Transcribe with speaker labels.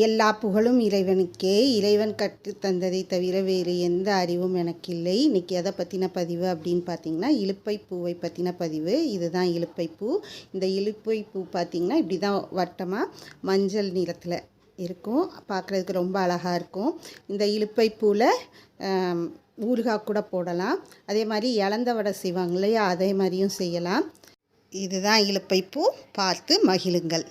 Speaker 1: எல்லா புகழும் இறைவனுக்கே. இறைவன் கற்று தந்ததை தவிர வேறு எந்த அறிவும் எனக்கு இல்லை இன்றைக்கி எதை பற்றின பதிவு அப்படின்னு பார்த்தீங்கன்னா இலுப்பை பூவை பற்றின பதிவு. இதுதான் இழுப்பை பூ இந்த இலுப்பை பூ பார்த்திங்கன்னா இப்படி தான் வட்டமாக மஞ்சள் நிறத்தில் இருக்கும். பார்க்குறதுக்கு ரொம்ப அழகாக இருக்கும். இந்த இழுப்பை பூவில் ஊறுகாய் கூட போடலாம். அதே மாதிரி இழந்த வடை செய்வாங்க இல்லையா? அதே மாதிரியும் செய்யலாம். இதுதான் இழுப்பை பூ பார்த்து மகிழுங்கள்.